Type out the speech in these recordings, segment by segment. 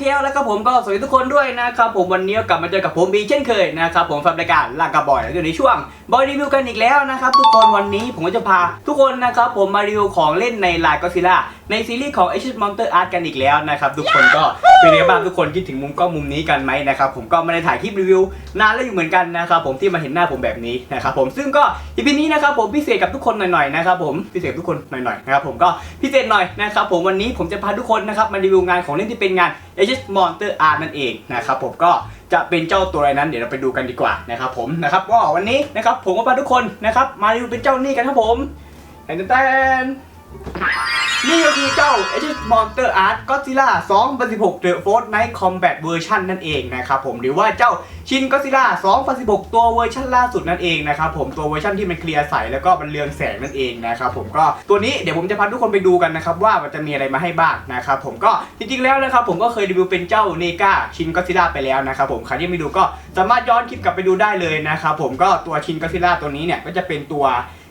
ครับผมก็สวัสดีทุกคนด้วยนะครับผมวันนี้กลับมาเจอกับผมอีเช่นเคยนะครับผมฟังรายการลากกระบอยอยู่ในช่วงบอยรีวิวกันอีกแล้วนะครับทุกคนวันนี้ผมก็จะพาทุกคนนะครับผมมารีวิวของเล่นในลายก็ซิล่าในซีรีส์ของ H Monster Art กันอีกแล้วนะครับทุกคนก็เป็นไงบ้างทุกคนคิดถึงมุมกล้องมุมนี้กันไหมนะครับผมก็ไม่ได้ถ่ายคลิปรีวิวนานแล้วอยู่เหมือนกันนะครับผมที่มาเห็นหน้าผมแบบนี้นะครับผมซึ่งก็อีพีนี้นะครับผมพิเศษกับทุกคนหน่อยๆนะครับผมพิเศษทุกคนหน่อยๆนะครับผมก็พิเศษหน่อยนะครับผมวันนี้ผมจะพาทุกคนนะครับมารีวิวงานของเล่นที่เป็นงาน H Monster Art นั่นเองนะครับผมก็จะเป็นเจ้าตัวอะไรนั้นเดี๋ยวเราไปดูกันดีกว่านะครับผมนะครับก็วันนี้นะครับผมก็พาทุกคนนะครับมาดูเป็นเจ้านี่กันครับผมแตนแตนนี่ก็คือเจ้า H Monster Art Godzilla 2016 The Fortnite Combat Version นั่นเองนะครับผมหรือว่าเจ้าชิน Godzilla 2016 ตัวเวอร์ชันล่าสุดนั่นเองนะครับผมตัวเวอร์ชันที่มันเคลียร์ใสแล้วก็มันเรืองแสงนั่นเองนะครับผมก็ตัวนี้เดี๋ยวผมจะพาทุกคนไปดูกันนะครับว่ามันจะมีอะไรมาให้บ้างนะครับผมก็จริงๆแล้วนะครับผมก็เคยรีวิวเป็นเจ้าเนกาชิน Godzilla ไปแล้วนะครับผมใครที่ไม่ดูก็สามารถย้อนคลิปกลับไปดูได้เลยนะครับผมก็ตัวชิน Godzilla ตัวนี้เนี่ยก็จะเป็นตัว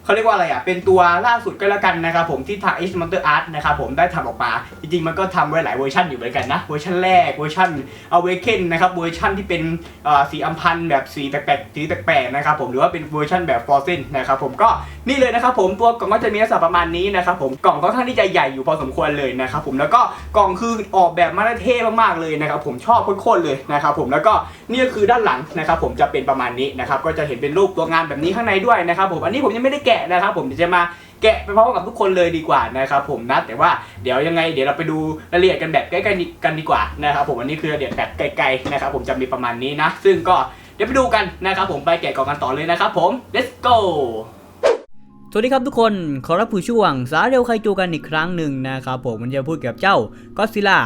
เขาเรียกว่าอะไรอะ เป็นตัวล่าสุดก็แล้วกันนะครับผมที่ทาง H Monster Art นะครับผมได้ทำออกมา จริงๆ มันก็ทำไว้หลายเวอร์ชันอยู่เหมือนกันนะ เวอร์ชันแรก เวอร์ชัน Awaken นะครับ เวอร์ชันที่เป็นสีอัมพันธ์แบบสีแปลกๆสีแปลกๆนะครับผมหรือว่าเป็นเวอร์ชันแบบ Frozen นะครับผมก็นี่เลยนะครับผมตัวกล่องก็จะมีลักษณะประมาณนี้นะครับผมกล่องค่อนข้างที่จะใหญ่อยู่พอสมควรเลยนะครับผมแล้วก็กล่องคือออกแบบมาได้เท่มากๆเลยนะครับผมชอบโคตรๆเลยนะครับผมแล้วก็นี่ก็คือด้านหลังนะครับผมจะเป็นประมาณนี้นะครับก็จะเห็นเป็นรูปตัวงานแบบนี้ข้างในด้วยนะครับผมอันนี้ผมยังไม่ได้แกะนะครับผมเดี๋ยวจะมาแกะไปพร้อมกับทุกคนเลยดีกว่านะครับผมนะแต่ว่าเดี๋ยวยังไงเดี๋ยวเราไปดูรายละเอียดกันแบบใกล้ๆกันดีกว่านะครับผมอันนี้คือรายละเอียดแบบไกลๆนะครับผมจะมีประมาณนี้นะ ซึ่งก็เดี๋ยวไปดูกันนะครับผมไปแกะกล่องกันต่อเลยนะครับผม let's go สวัสดีครับทุกคน ขอรับผู้ช่วง สาเร็วไคจูกันอีกครั้งหนึ่งนะครับผมมันจะพูดเกี่ยวกับเจ้าก็ซิล่า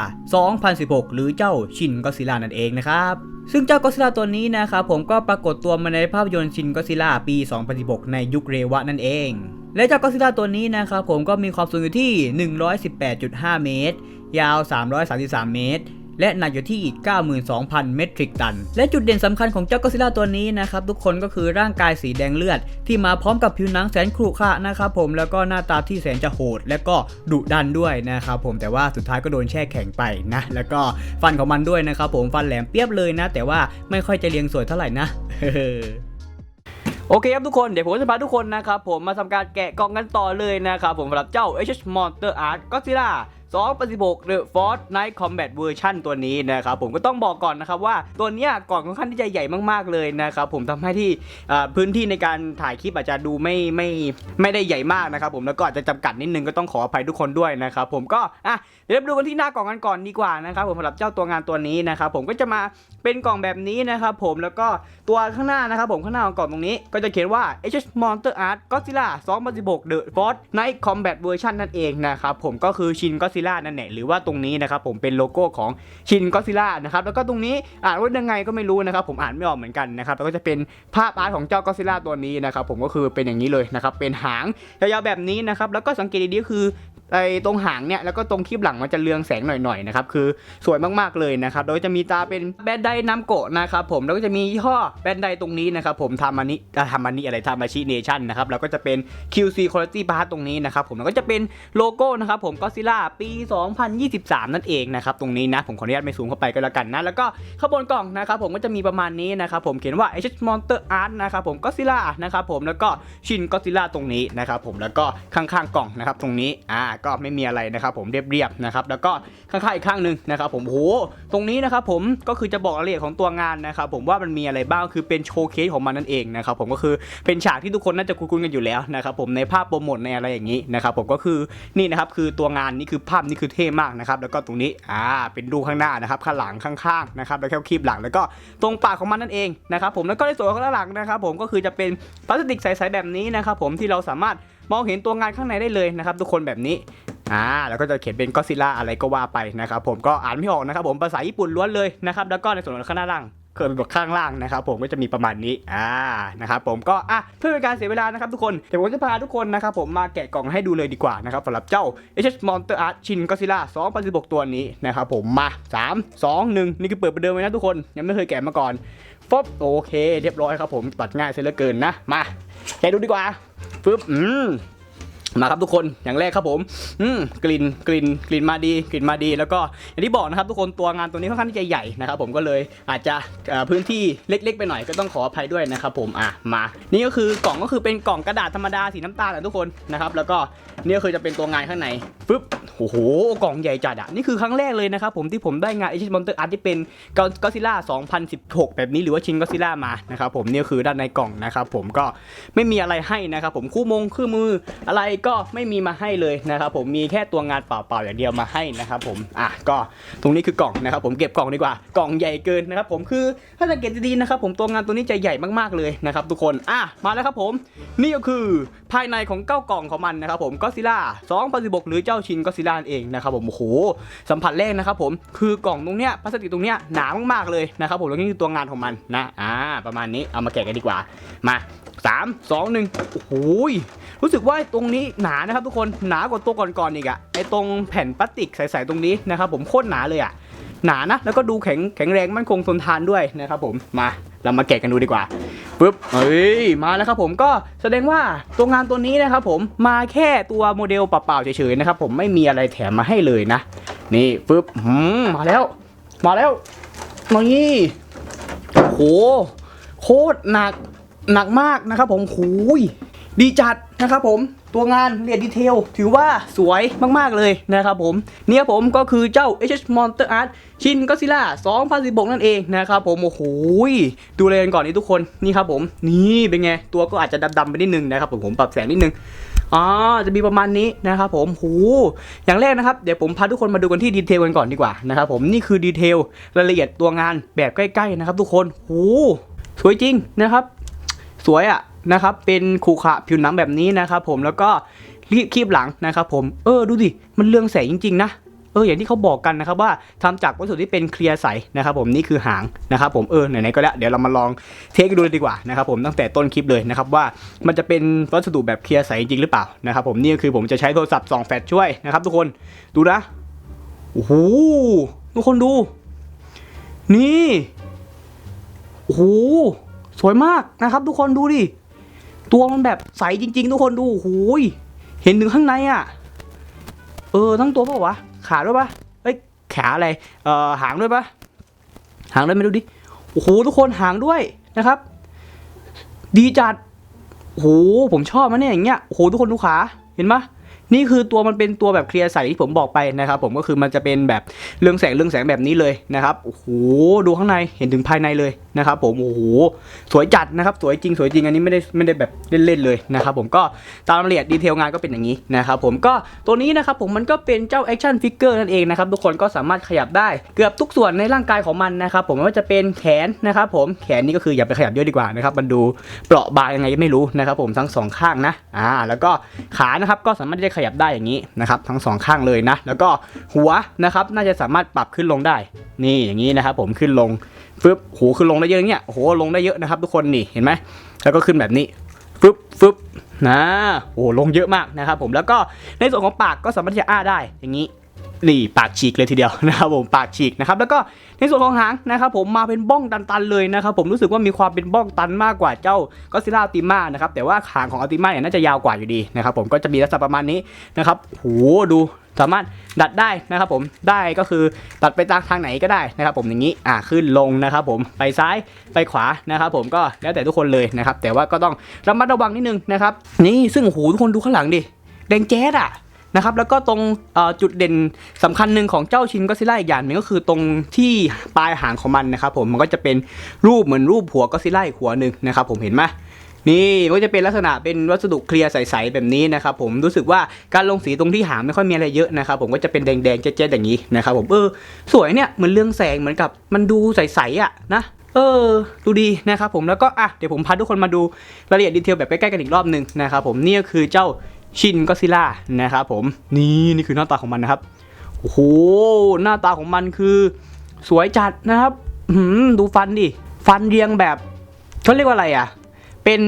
2016 หรือเจ้าชินก็ซิล่านั่นเองนะครับ ซึ่งเจ้าก็ซิล่าตัวนี้นะครับผมก็ปรากฏตัวมาในภาพยนตร์ชินก็ซิล่าปี 2016 ในยุคเรวะนั่นเอง และเจ้าก็ซิล่าตัวนี้นะครับผมก็มีความสูงอยู่ที่ 118.5 เมตร ยาว 333 เมตร และหนักอยู่ที่92,000 เมตริกตัน และจุดเด่นสำคัญของเจ้าก็ซิล่าตัวนี้นะครับทุกคนก็คือร่างกายสีแดงเลือด ที่มาพร้อมกับผิวหนังแสนขรุขระนะครับผมแล้วก็หน้าตาที่แสนจะโหด และก็ดุดันด้วยนะครับผมแต่ว่าสุดท้ายก็โดนแช่แข็งไปนะแล้วก็ฟันของมันด้วยนะครับผมฟันแหลมเปียบเลยนะ แต่ว่าไม่ค่อยจะเรียงสวยเท่าไหร่นะโอเคครับทุกคน เดี๋ยวผมจะพาทุกคนนะครับผมมาทำการแกะกล่องกันต่อเลยนะครับผมสำหรับเจ้า H Monster Art Godzilla 2016 The Fortnite Combat Version ตัวนี้นะครับผมก็ต้องบอกก่อนนะครับว่าตัวเนี้ยกล่องค่อนข้างที่จะใหญ่มากๆเลยนะครับผมทำให้ที่พื้นที่ในการถ่ายคลิปอาจจะดูไม่ไม่ไม่ได้ใหญ่มากนะครับผมแล้วก็อาจจะจำกัดนิดนึงก็ต้องขออภัยทุกคนด้วยนะครับผมก็อะเดี๋ยวเราดูกันที่หน้ากล่องกันก่อนดีกว่านะครับผมสำหรับเจ้าตัวงานตัวนี้นะครับผมก็จะมาเป็นกล่องแบบนี้นะครับผมแล้วก็ตัวข้างหน้านะครับผมข้างหน้าของกล่องตรงนี้ก็จะเขียนว่า H Monster Art Godzilla 2016 The Fortnite Combat Version นั่นเองนะครับผมก็คือชินก็ซิล่านั่นแหละหรือว่าตรงนี้นะครับผมเป็นโลโก้ของชินก็ซิล่านะครับแล้วก็ตรงนี้อ่านว่ายังไงก็ไม่รู้นะครับผมอ่านไม่ออกเหมือนกันนะครับแล้วก็จะเป็นภาพอาร์ตของเจ้าก็ซิล่าตัวนี้นะครับผมก็คือเป็นอย่างนี้เลยนะครับเป็นหางยาวๆแบบนี้นะครับแล้วก็สังเกตดีๆคือ ไอ้ตรงหางเนี่ยแล้วก็ตรงคลิปหลังมันจะเรืองแสงหน่อยๆนะครับคือสวยมากๆเลยนะครับแล้วก็จะมีตาเป็นแบนไดน้ำโกะนะครับผมแล้วก็จะมียี่ห้อแบนไดตรงนี้นะครับผมทามานิทามานิอะไรทามาชิเนชั่นนะครับแล้วก็จะเป็น QC Quality Part ตรงนี้นะครับผมแล้วก็จะเป็นโลโก้นะครับผมก็ซิล่าปี 2023 นั่นเองนะครับตรงนี้นะผมขออนุญาตไม่ซูมเข้าไปก็แล้วกันนะแล้วก็ข้างบนกล่องนะครับผมก็จะมีประมาณนี้นะครับผมเขียนว่า H Monster Art นะครับผมก็ซิล่านะครับผมแล้วก็ชินก็ซิล่าตรงนี้นะครับผมแล้วก็ข้างๆกล่องนะครับตรงนี้อ่าก็ไม่มีอะไรนะครับผมเรียบๆนะครับแล้วก็ข้างๆอีกข้างหนึ่งนะครับผมโหตรงนี้นะครับผมก็คือจะบอกรายละเอียดของตัวงานนะครับผมว่ามันมีอะไรบ้างคือเป็นโชว์เคสของมันนั่นเองนะครับผมก็คือเป็นฉากที่ทุกคนน่าจะคุ้นๆกันอยู่แล้วนะครับผมในภาพโปรโมทในอะไรอย่างนี้นะครับผมก็คือนี่นะครับคือตัวงานนี่คือภาพนี่คือเท่มากนะครับแล้วก็ตรงนี้อ่าเป็นรูข้างหน้านะครับข้างหลังข้างๆนะครับแล้วก็คลิปหลังแล้วก็ตรงปากของมันนั่นเองนะครับผมแล้วก็ในส่วนของข้างหลังนะครับผมก็คือจะเป็นพลาสติกใสๆแบบนี้นะครับผมที่เราสามารถ มองเห็นตัวงานข้างในได้เลยนะครับทุกคนแบบนี้อ่าแล้วก็จะเขียนเป็นก็ซิล่าอะไรก็ว่าไปนะครับผมก็อ่านไม่ออกนะครับผมภาษาญี่ปุ่นล้วนเลยนะครับแล้วก็ในส่วนของข้างหน้าล่างเกิดบทข้างล่างนะครับผมก็จะมีประมาณนี้อ่านะครับผมก็อะเพื่อเป็นการเสียเวลานะครับทุกคนเดี๋ยวผมจะพาทุกคนนะครับผมมาแกะกล่องให้ดูเลยดีกว่านะครับสำหรับเจ้า H Monster Art Shin Godzilla 2016 ตัวนี้นะครับผมมา 3 2 1 นี่คือเปิดประเดิมไว้นะทุกคน ยังไม่เคยแกะมาก่อนฟบโอเค เรียบร้อยครับผมตัดง่ายเสียเหลือเกินนะมา แกะดูดีกว่าฟึบอืม มาครับทุกคนอย่างแรกครับผม อืมกลิ่นกลิ่นกลิ่นมาดีกลิ่นมาดี แล้วก็อย่างที่บอกนะครับทุกคนตัวงานตัวนี้ค่อนข้างที่จะใหญ่นะครับผมก็เลยอาจจะพื้นที่เล็ก ๆ ไปหน่อยก็ต้องขออภัยด้วยนะครับผมอะมา นี่ก็คือกล่องก็คือเป็นกล่องกระดาษธรรมดาสีน้ำตาลนะทุกคนนะครับแล้วก็นี่ก็คือจะเป็นตัวงานข้างในปึ๊บโอ้โหกล่องใหญ่จัดอะนี่คือครั้งแรกเลยนะครับผมที่ผมได้งาน Asian Monster Art ที่เป็นก็ซิล่า2016 แบบนี้หรือว่าชินก็ซิล่ามานะครับผมนี่คือด้านในกล่องนะครับผมก็ไม่มีอะไรให้นะครับผมคู่มงคู่มืออะไรก็ไม่มีมาให้เลยนะครับผมมีแค่ตัวงานเปล่าๆอย่างเดียวมาให้นะครับผมอะก็ตรงนี้คือกล่องนะครับผมเก็บกล่องดีกว่ากล่องใหญ่เกินนะครับผมคือถ้าสังเกตดีๆนะครับผมตัวงานตัวนี้จะใหญ่มากๆเลยนะครับทุกคนอะมาแล้วครับผม นี่ก็คือภายในของเก้ากล่องของมันนะครับผมก็ซิล่า2016 หรือเจ้าชินก็ซิล่าเองนะครับผมโอ้โหสัมผัสแรกนะครับผมคือกล่องตรงเนี้ยพลาสติกตรงเนี้ยหนามากๆเลยนะครับผมแล้วนี่คือตัวงานของมันนะอ่าประมาณนี้เอามาแกะกันดีกว่ามา สามสองหนึ่งโอ้โหรู้สึกว่าตรงนี้หนานะครับทุกคนหนากว่าตัวก่อนๆอีกอะไอตรงแผ่นพลาสติกใสๆตรงนี้นะครับผมโคตรหนาเลยอะหนานะแล้วก็ดูแข็งแข็งแรงมั่นคงทนทานด้วยนะครับผมมาเรามาแกะกันดูดีกว่าปึ๊บเฮ้ยมาแล้วครับผมก็แสดงว่าตัวงานตัวนี้นะครับผมมาแค่ตัวโมเดลเปล่าๆเฉยๆนะครับผมไม่มีอะไรแถมมาให้เลยนะ นี่ปึ๊บหืมมาแล้ว มาแล้วนี่โอ้โหโคตรหนัก หนักมากนะครับผมหูยดีจัดนะครับผมตัวงานเรียนดีเทล ถือว่าสวยมาก ๆ เลยนะครับผม เนี่ยผมก็คือเจ้า HS Monster Art ชินก็ซิล่า2016 นั่นเองนะครับผมโอ้โหดูเลยกันก่อนนี่ทุกคนนี่ครับผม นี่เป็นไง ตัวก็อาจจะดำๆไปนิดนึงนะครับผมผมปรับแสงนิดนึงอ๋อจะมีประมาณนี้นะครับผมหูอย่างแรกนะครับ เดี๋ยวผมพาทุกคนมาดูกันที่ดีเทลกันก่อนดีกว่านะครับผมนี่คือดีเทลรายละเอียดตัวงานแบบใกล้ๆนะครับทุกคนหูสวยจริงนะครับ สวยอะนะครับ เป็นขรุขระผิวหนังแบบนี้นะครับผมแล้วก็รีบคีบหลังนะครับผมเออดูดิมันเรืองแสงจริง ๆ นะเอออย่างที่เขาบอกกันนะครับว่าทำจากวัสดุที่เป็นเคลียร์ใสนะครับผมนี่คือหางนะครับผมเออไหนๆก็แล้วเดี๋ยวเรามาลองเทคดูเลยดีกว่านะครับผมตั้งแต่ต้นคลิปเลยนะครับว่ามันจะเป็นวัสดุแบบเคลียร์ใสจริงหรือเปล่านะครับผมนี่ก็คือผมจะใช้โทรศัพท์สองแฟลชช่วยนะครับทุกคนดูนะโอ้โหทุกคนดู นี่โอ้โห สวยมากนะครับทุกคนดูดิ ตัวมันแบบใสจริง ๆ ทุกคนดูโอ้โหยเห็นถึงข้างในอะ เออทั้งตัวเปล่าวะ ขาด้วยปะเอ้ยขาอะไร เอ่อหางด้วยปะหางด้วยไหม่ดูดิ โอ้โหทุกคนหางด้วยนะครับ ดีจัดโอ้โหผมชอบมันเนี่ยอย่างเงี้ย โอ้โหทุกคนดูขา เห็นปะ นี่คือตัวมันเป็นตัวแบบเคลียร์ใสที่ผมบอกไปนะครับผมก็คือมันจะเป็นแบบเรื่องแสงเรื่องแสงแบบนี้เลยนะครับโอ้โหดูข้างในเห็นถึงภายในเลยนะครับผมโอ้โหสวยจัดนะครับสวยจริงสวยจริงอันนี้ไม่ได้ไม่ได้แบบเล่นๆเลยนะครับผมก็ตามรายละเอียดดีเทลงานก็เป็นอย่างนี้นะครับผมก็ตัวนี้นะครับผมมันก็เป็นเจ้าแอคชั่นฟิกเกอร์นั่นเองนะครับทุกคนก็สามารถขยับได้เกือบทุกส่วนในร่างกายของมันนะครับผมไม่ว่าจะเป็นแขนนะครับผมแขนนี่ก็คืออย่าไปขยับเยอะดีกว่านะครับมันดูเปราะบางยังไงไม่รู้นะครับผมทั้งสองข้างนะอ่าแล้วก็ขานะครับก็สามารถที่จะขยับได้อย่างนี้นะครับทั้งสองข้างเลยนะ แล้วก็หัวนะครับน่าจะสามารถปรับขึ้นลงได้ นี่อย่างนี้นะครับผมขึ้นลงฟึบหูขึ้นลงได้เยอะเนี่ยโอ้โหลงได้เยอะนะครับ ทุกคนนี่เห็นไหมแล้วก็ขึ้นแบบนี้ฟึบฟึบนะโอ้ลงเยอะมากนะครับผมแล้วก็ในส่วนของปากก็สามารถที่จะอ้าได้อย่างนี้ นี่ปากฉีกเลยทีเดียวนะครับผมปากฉีกนะครับแล้วก็ในส่วนของหางนะครับผมมาเป็นบ้องตันๆเลยนะครับผมรู้สึกว่ามีความเป็นบ้องตันมากกว่าเจ้าก็ซิล่าติมานะครับแต่ว่าหางของอัลติมาเนี่ยน่าจะยาวกว่าอยู่ดีนะครับผมก็จะมีลักษณะประมาณนี้นะครับโหดูสามารถดัดได้นะครับผมได้ก็คือตัดไปทางทางไหนก็ได้นะครับผมอย่างนี้อ่าขึ้นลงนะครับผมไปซ้ายไปขวานะครับผมก็แล้วแต่ทุกคนเลยนะครับแต่ว่าก็ต้องระมัดระวังนิดนึงนะครับนี่ซึ่งโอ้โหทุกคนดูข้างหลังดิแดงแจ๊ดอะ นะครับแล้วก็ตรงจุดเด่นสำคัญหนึ่งของเจ้าชินก็ซิล่าอีกอย่างหนึ่งก็คือตรงที่ปลายหางของมันนะครับผมมันก็จะเป็นรูปเหมือนรูปหัวก็ซิล่าอีกหัวหนึ่งนะครับผมเห็นไหมนี่ก็จะเป็นลักษณะเป็นวัสดุเคลียร์ใสๆแบบนี้นะครับผมรู้สึกว่าการลงสีตรงที่หางไม่ค่อยมีอะไรเยอะนะครับผมก็จะเป็นแดงๆเจ๊ๆอย่างนี้นะครับผมเออสวยเนี่ยเหมือนเรื่องแสงเหมือนกับมันดูใสๆอะนะเออดูดีนะครับผมแล้วก็อะเดี๋ยวผมพาทุกคนมาดูรายละเอียดดีเทลแบบใกล้ๆกันอีกรอบหนึ่งนะครับผมนี่ก็คือเจ้า ชินก็ซิล่านะครับผมนี่นี่คือหน้าตาของมันนะครับโอ้โหหน้าตาของมันคือสวยจัดนะครับดูฟันดิฟันเรียงแบบเขาเรียกว่าอะไรอะ เป็น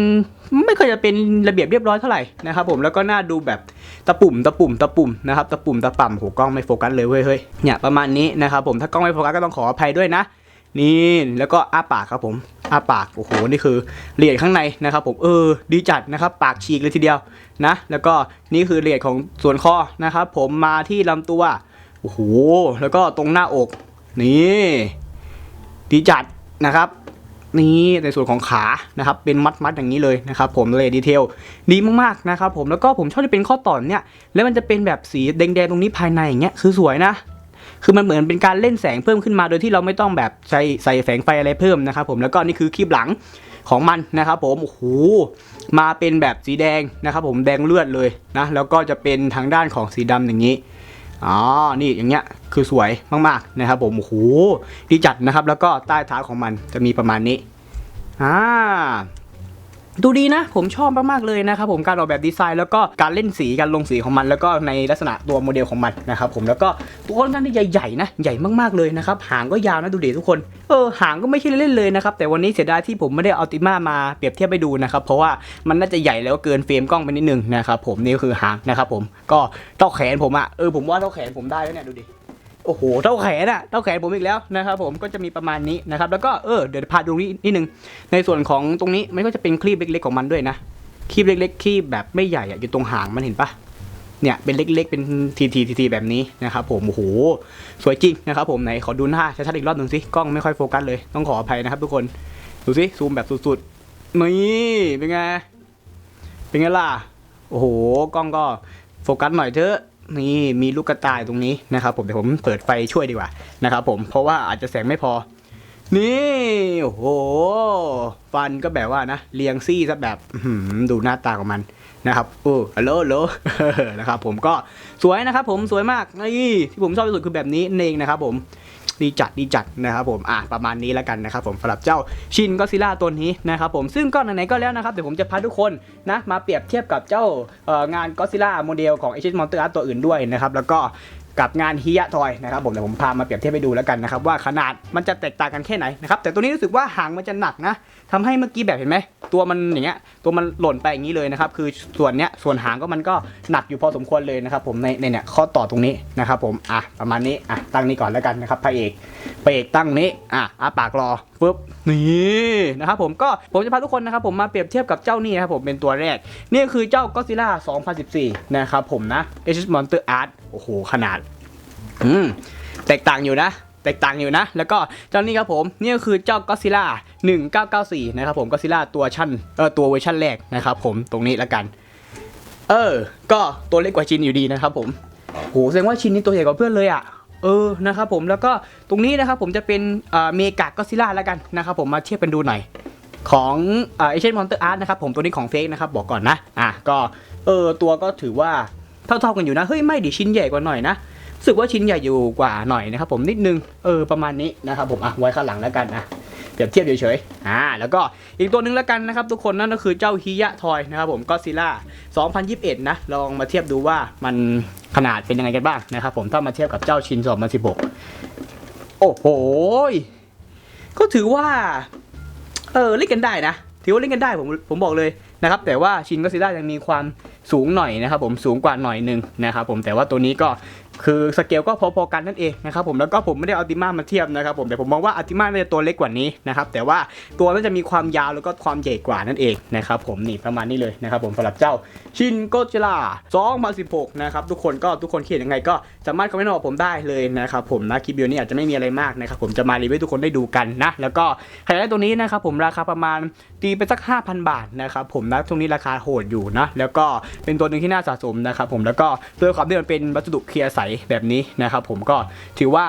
ไม่เคยจะเป็นระเบียบเรียบร้อยเท่าไหร่นะครับผมแล้วก็หน้าดูแบบตะปุ่มตะปุ่มตะปุ่มนะครับตะปุ่มตะป่ำโหกล้องไม่โฟกัสเลยเว้ยเฮ้ยเนี่ยประมาณนี้นะครับผมถ้ากล้องไม่โฟกัสก็ต้องขออภัยด้วยนะ นี่แล้วก็อ้าปากครับผมอ้าปากโอ้โหนี่คือเหรียญข้างในนะครับ ผมเออดีจัดนะครับ ปากฉีกเลยทีเดียวนะ แล้วก็นี่คือเหรียญของส่วนคอนะครับ ผมมาที่ลำตัวโอ้โหแล้วก็ตรงหน้าอกนี่ดีจัดนะครับนี่ในส่วนของขานะครับเป็นมัดมัดอย่างนี้เลยนะครับ ผมเลยดีเทลดีมากๆนะครับ ผมแล้วก็ผมชอบที่เป็นข้อต่อเนี่ยแล้วมันจะเป็นแบบสีแดงๆตรงนี้ภายในอย่างเงี้ยคือสวยนะ คือมันเหมือนเป็นการเล่นแสงเพิ่มขึ้นมาโดยที่เราไม่ต้องแบบใส่ใส่แสงไฟอะไรเพิ่มนะครับผมแล้วก็นี่คือคลิปหลังของมันนะครับผมโอ้โหมาเป็นแบบสีแดงนะครับผมแดงเลือดเลยนะแล้วก็จะเป็นทางด้านของสีดำอย่างนี้อ๋อ นี่อย่างเงี้ยคือสวยมากๆนะครับผมโอ้โหดีจัดนะครับ แล้วก็ใต้เท้าของมันจะมีประมาณนี้อ่า ดูดีนะ ผมชอบมาก ๆ เลยนะครับผมการออกแบบดีไซน์แล้วก็การเล่นสีการลงสีของมัน แล้วก็ในลักษณะตัวโมเดลของมันนะครับผมแล้วก็ตัวค่อนข้างที่ใหญ่ๆนะใหญ่มากๆเลยนะครับหางก็ยาวนะดูดิทุกคนเออหางก็ไม่ใช่เล่นเลยนะครับแต่วันนี้เสียดายที่ผมไม่ได้เอาติมามาเปรียบเทียบไปดูนะครับเพราะว่ามันน่าจะใหญ่แล้วเกินเฟรมกล้องไปนิดนึงนะครับผมนี่คือหางนะครับผมก็เท่าแขนผมอะเออผมว่าเท่าแขนผมได้แล้วเนี่ยดูดิ โอ้โหเท่าแขนอะเท่าแขนผมอีกแล้วนะครับผมก็จะมีประมาณนี้นะครับแล้วก็เออเดี๋ยวพาดูนี่นิดนึงในส่วนของตรงนี้มันก็จะเป็นคลีบเล็ก ๆ ของมันด้วยนะคลีบเล็ก ๆคลีบแบบไม่ใหญ่อะอยู่ตรงหางมันเห็นปะเนี่ยเป็นเล็กๆ เป็นทีทีทีแบบนี้นะครับผมโอ้โหสวยจริงนะครับผมไหนขอดูหน้าชัดๆอีกรอบหนึ่งสิกล้องไม่ค่อยโฟกัสเลยต้องขออภัยนะครับทุกคนดูสิซูมแบบสุดๆนี่เป็นไงเป็นไงล่ะโอ้โหกล้องก็โฟกัสหน่อยเถอะ นี่มีลูกกระต่ายตรงนี้นะครับผมเดี๋ยวผมเปิดไฟช่วยดีกว่านะครับผมเพราะว่าอาจจะแสงไม่พอ นี่โอ้โหฟันก็แบบว่านะเรียงซี่ซะแบบดูหน้าตาของมันนะครับโอ้ฮัลโหลฮัลโหลนะครับผมก็สวยนะครับผมสวยมากนี่ที่ผมชอบที่สุดคือแบบนี้เองนะครับผม ดีจัดดีจัดนะครับผมอะประมาณนี้แล้วกันนะครับผมสำหรับเจ้าชินก็ซิล่าตัวนี้นะครับผมซึ่งก็ไหนๆก็แล้วนะครับเดี๋ยวผมจะพาทุกคนนะมาเปรียบเทียบกับเจ้างานก็ซิล่าโมเดลของเอ m o n s t e r Art ตัวอื่นด้วยนะครับแล้วก็ กับงานฮิยะทอยนะครับผมเดี๋ยวผมพามาเปรียบเทียบให้ดูแล้วกันนะครับว่าขนาดมันจะแตกต่างกันแค่ไหนนะครับแต่ตัวนี้รู้สึกว่าหางมันจะหนักนะทำให้เมื่อกี้แบบเห็นไหมตัวมันอย่างเงี้ยตัวมันหล่นไปอย่างนี้เลยนะครับคือส่วนเนี้ยส่วนหางก็มันก็หนักอยู่พอสมควรเลยนะครับผมในในเนี่ยข้อต่อตรงนี้นะครับผมอะประมาณนี้อะตั้งนี้ก่อนแล้วกันนะครับพระเอกพระเอกตั้งนี้อะอะปากรอปุ๊บนี่นะครับผมก็ผมจะพาทุกคนนะครับผมมาเปรียบเทียบกับเจ้านี่นะครับผมเป็นตัวแรก นี่คือเจ้าก็ซิล่า2014 นะครับผมนะ H Monster Art โอ้โหขนาด อืมแตกต่างอยู่นะแตกต่างอยู่นะ แล้วก็เจ้านี้ครับผมนี่ก็คือเจ้าก็ซิล่า1994 นะครับผมก็ซิล่าตัวชั่นเออตัวเวอร์ชันแรกนะครับผมตรงนี้ละกัน เออ ก็ตัวเล็กกว่าชินอยู่ดีนะครับผมโหแสดงว่าชินนี่ตัวใหญ่กว่าเพื่อนเลยอะเออนะครับผมแล้วก็ตรงนี้นะครับผมจะเป็นเอ่อเมกาก็ซิล่าแล้วกันนะครับผมมาเทียบกันดูหน่อยของเอเอเชียนมอนเตอร์อาร์ตนะครับผมตัวนี้ของเฟกนะครับบอกก่อนนะอะก็เออตัวก็ถือว่า เท่าๆกันอยู่นะ เฮ้ยไม่ดิชิ้นใหญ่กว่าหน่อยนะสึกว่าชิ้นใหญ่อยู่กว่าหน่อยนะครับผมนิดนึง เออประมาณนี้นะครับผมอะไว้ข้างหลังแล้วกันนะเปรียบเทียบเฉยๆ อ่า แล้วก็อีกตัวหนึงแล้วกันนะครับทุกคนนั่นก็คือเจ้าฮิยะทอยนะครับผมก็ซิล่า2021 นะ ลองมาเทียบดูว่ามันขนาดเป็นยังไงกันบ้างนะครับผมถ้ามาเทียบกับเจ้าชิน 2016 โอ้โห ก็ถือว่า เออเล่นกันได้นะ ถือว่าเล่นกันได้ผมผมบอกเลย นะครับแต่ว่าชินก็ซิล่ายังมีความสูงหน่อยนะครับผมสูงกว่าหน่อยหนึ่งนะครับผมแต่ว่าตัวนี้ก็ คือสเกลก็พอๆกันนั่นเองนะครับผมแล้วก็ผมไม่ได้เอาติมามาเทียบนะครับผมแต่ผมมองว่าอัลติมาน่าจะตัวเล็กกว่านี้นะครับแต่ว่าตัวน่าจะมีความยาวแล้วก็ความใหญ่กว่านั่นเองนะครับผมนี่ประมาณนี้เลยนะครับผมสำหรับเจ้าชินโกจิล่า2016 นะครับทุกคนก็ทุกคนคิดยังไงก็สามารถคอมเมนต์บอกผมได้เลยนะครับผมนะคลิปวิดีโอนี้อาจจะไม่มีอะไรมากนะครับผมจะมารีวิวให้ทุกคนได้ดูกันนะแล้วก็ไฮไลท์ตัวนี้นะครับผมราคาประมาณตีไปสัก 5,000 บาทนะครับผมนะช่วงนี้ราคาโหดอยู่นะแล้วก็เป็นตัวหนึ่งที่น่าสะสมนะครับผมแล้วก็ด้วยความที่มันเป็นวัสดุเคลียร์ใสแบบนี้นะครับผมก็ถือว่า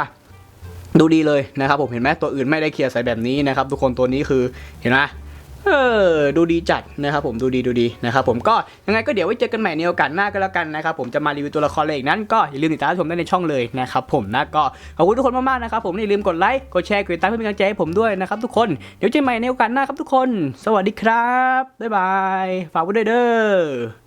ดูดีเลยนะครับผมเห็นไหมตัวอื่นไม่ได้เคลียร์ใสแบบนี้นะครับทุกคนตัวนี้คือเห็นไหมเออดูดีจัดนะครับผมดูดีดูดีนะครับผมก็ยังไงก็เดี๋ยวไว้เจอกันใหม่ในโอกาสหน้าก็แล้วกันนะครับผมจะมารีวิวตัวละครอะไรอีกนั้นก็อย่าลืมติดตามชมได้ในช่องเลยนะครับผมนะก็ขอบคุณทุกคนมากๆนะครับผมอย่าลืมกดไลค์กดแชร์กดติดตามเพื่อเป็นกำลังใจให้ผมด้วยนะครับทุกคนเดี๋ยวเจอกันใหม่ในโอกาสหน้าครับทุกคน สวัสดีครับบ๊ายบายฝากไว้ด้วยเด้อ